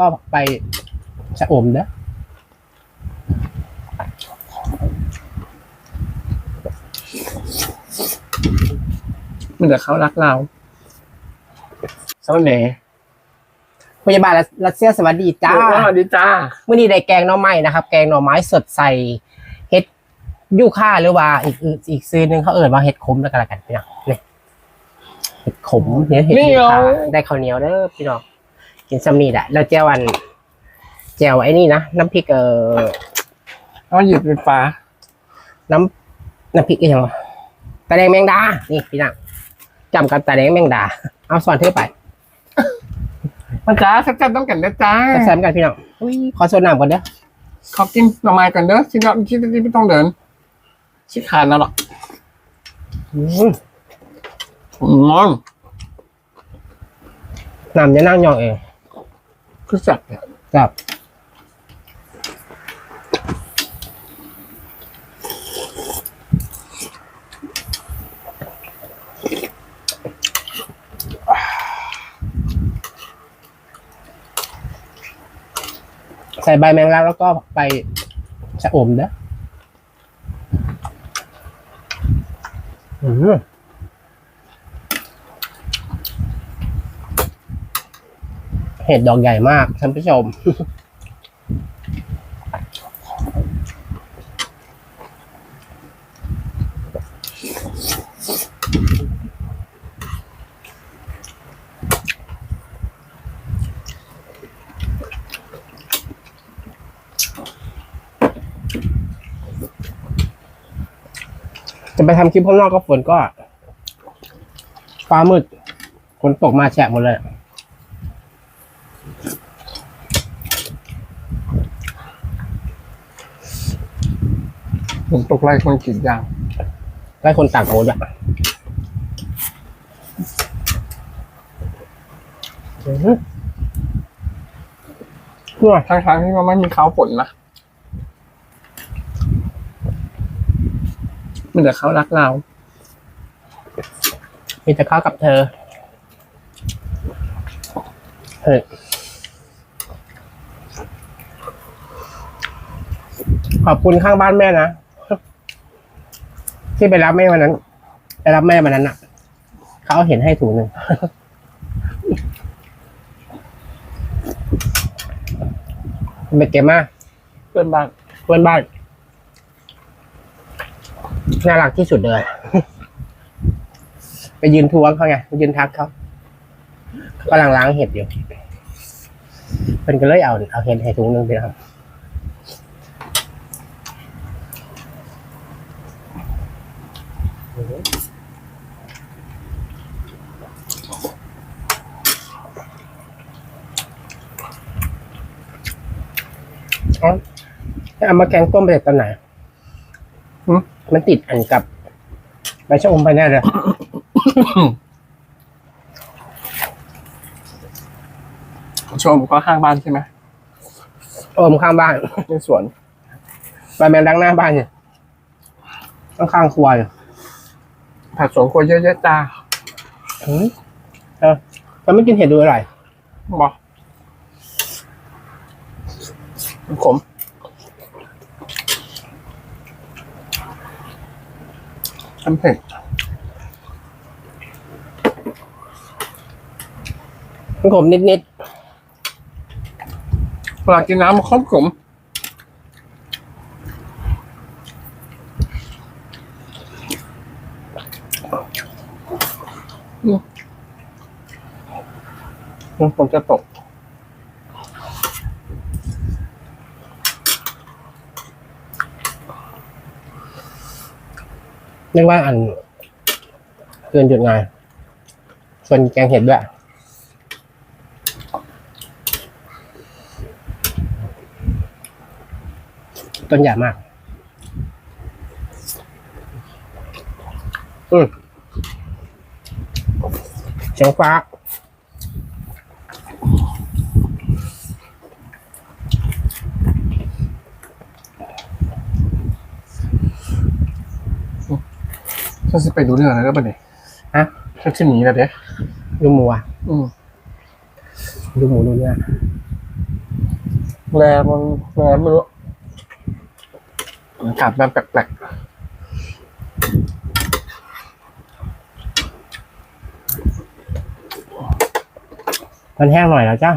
ก็ไปชะอมเด้อมันแต่เขารักเราเสาเหน่พยาบาลรัสเซียสวัสดีจ้าสวัสดีจ้ามื่อนี้ได้แกงหน่อไม้นะครับ แกงหน่อไม้สดใส่เห็ดยูค่าหรือว่าอีกอีกอีกซื้อหนึงเขาเอ่ยว่าเห็ดขมแล้วกันละกันพี่น้องนี่เห็ดขมเนี่ยเห็ดยูค่าได้ข้าวเหนียวเด้อพี่น้อง กินซัมนี่แหละแล้วแจวอันแจวไอ้นี่นะน้ำพริกเอ่อเอาหยิบเป็นฟ้าน้ำน้ำพริกอะไรวะตาแดงแมงดา นี่พี่น้องจำกับตาแดงแมงดา เอาสอนเธอไปมาจ้าสักจันต้องกันนะจ้าแซมกันพี่น้องอุ้ยขอโซนน้ำก่อนเด้อขอกินหน่อไม้ก่อนเด้อชิ้นละชิ้นที่ไม่ต้องเดิน ชิคานแล้วหรอกอืมอืมน้ำจะนั่งยองเอง คือจัดเนี่ยครับใส่ใบแมงลักแล้วก็ไปชะอมเด้ออืม ห็ดดอกใหญ่มากท่านผู้ชม จะไปทำคลิปข้างนอกก็ฝนก็ ฟ้ามืดฝนตกมาแฉะหมดเลย ผมตกไล่คนกรีดยางได้คนต่างโหดอะอื้อหือเนี่ยทั้งทางๆที่มันไม่มีเขาฝนนะมันแต่เขารักเรามีแต่เข้ากับเธอเฮ้ยขอบคุณข้างบ้านแม่นะ ที่ไปรับแม่วันนั้น ไปรับแม่วันนั้นอะ เขาเอาเห็นให้ถุงหนึ่งเบ็ดเก็บมากเพื่อนบ้านเพื่อนบ้านน่ารักที่สุดเลย ไปยืนทวงเขาไงไปยืนทักเขากำลังล้างเห็ดอยู่เป็นก็เลยเอาเอาเห็ดให้ถุงหนึงไปครับเอา เอามาแกงต้มไปตอนไหนหึมันติดอันกับใบชะอมไปแน่เลยชมก็ข้างบ้านใช่ไหมโอมข้างบ้านในสวนใบแมงดังหน้าบ้านเนี่ยข้างข้างๆครัวอยู่ผักสวนครัวเยอะแยะจ้าอืมเออจะไม่กินเห็ดดูอร่อยบอกขม ทำเผ็ดมันขมนิดนิดเวลากินน้ำมันขมขมอืมอืมผมจะตก ๆเรียกว่าอันเกินจุดงานส่วนแกงเห็ดด้วยต้นใหญ่มาก อืมเสียงฟ้า ฉันจะไปดูเรื่องอะไรแล้วปะเนี่ยฮะฉันจะหนีแล้วเด้ดูหมูอะอืมดูหมูดูเนื้อแรงมันแรงไม่รู้อากาศมันแปลกมันแห้งหน่อยแล้วจ้า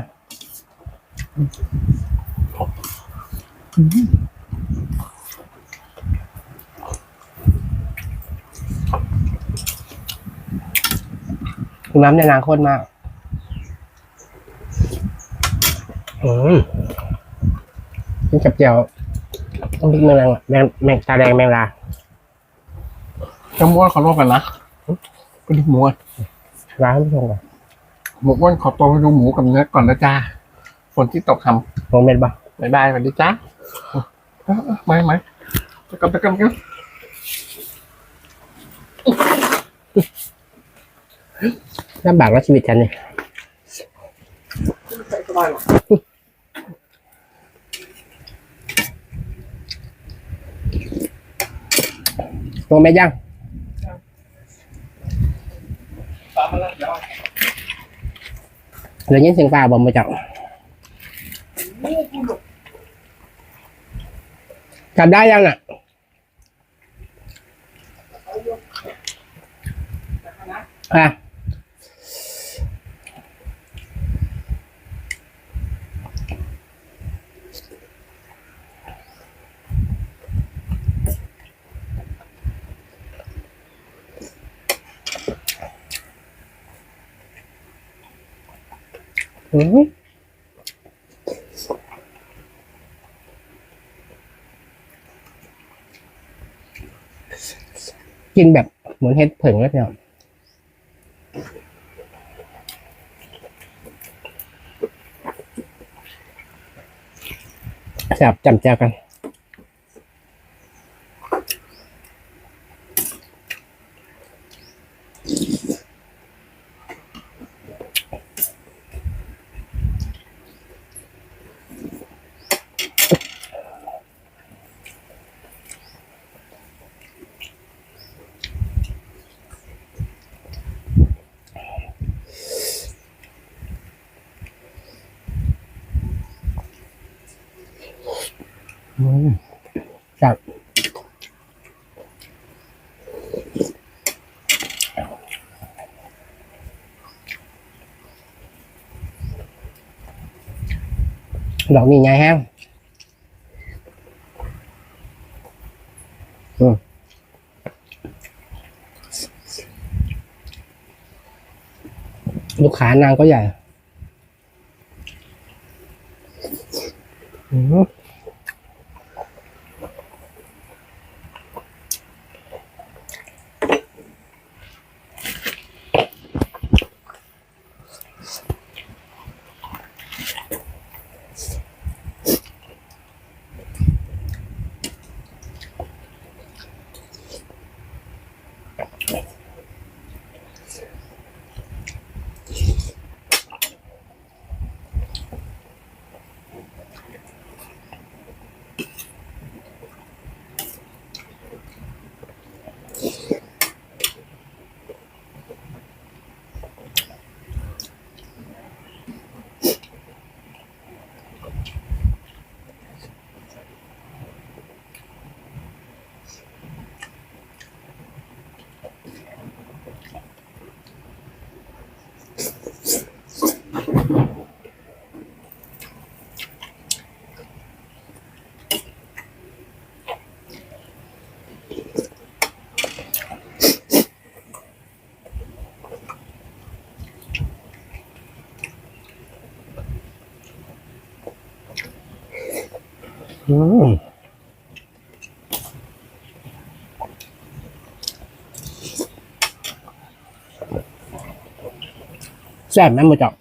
น้ำในนางข้นมากอืมกินกับเจียวต้องพริกแมงลังแมงแมงตาแดงแมงลาๆจะม้วนขอโทษกันนะก็ดูหมูก่อนร้านผู้ชมก่อนหมูอ้วนขอตัวไปดูหมูกับเนื้อก่อนนะจ้าฝนที่ตกคลงเม็ดปะำบายบายสวัสดีจ้าเออเออไม่ไม่ไปกันไปกันไปกัน ลำบากแล้วชีวิตฉันเนี่ยสบายหม็ดยังตามมาแล้วเดี๋ยวเหลือยินเสียงฟ้าบอมมาจับจับได้ยังน่ะอะ อืมกินแบบเหมือนเห็ดเผิงแล้วเน้องแซ่บจำแจกัน จับดอกนี่ไงแห้งอืมลูกค้านางก็ใหญ่ อืม Yes. อืมแซ่บไหมมือจับ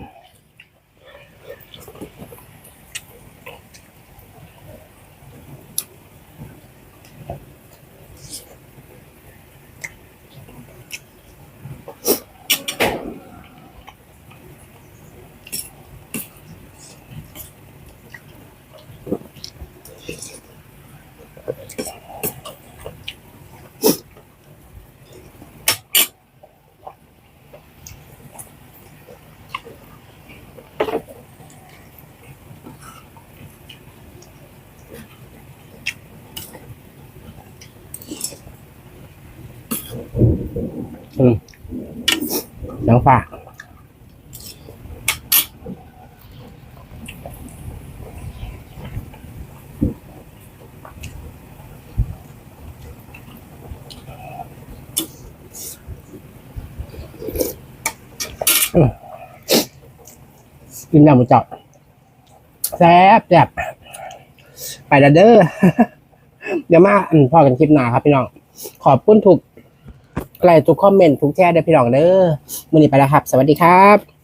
อกน้องฝากอืมกินน้ำมันเจาะแซ่บแซ่บไปล้วเด้อ เดี๋ยวมาอืมพอกันคลิปหน้าครับพี่น้อง ขอบคุณทุก ไลค์ทุกคอมเมนต์ทุกแชร์เด้อพี่น้องเด้อมื้อนี้ไปแล้วครับ สวัสดีครับ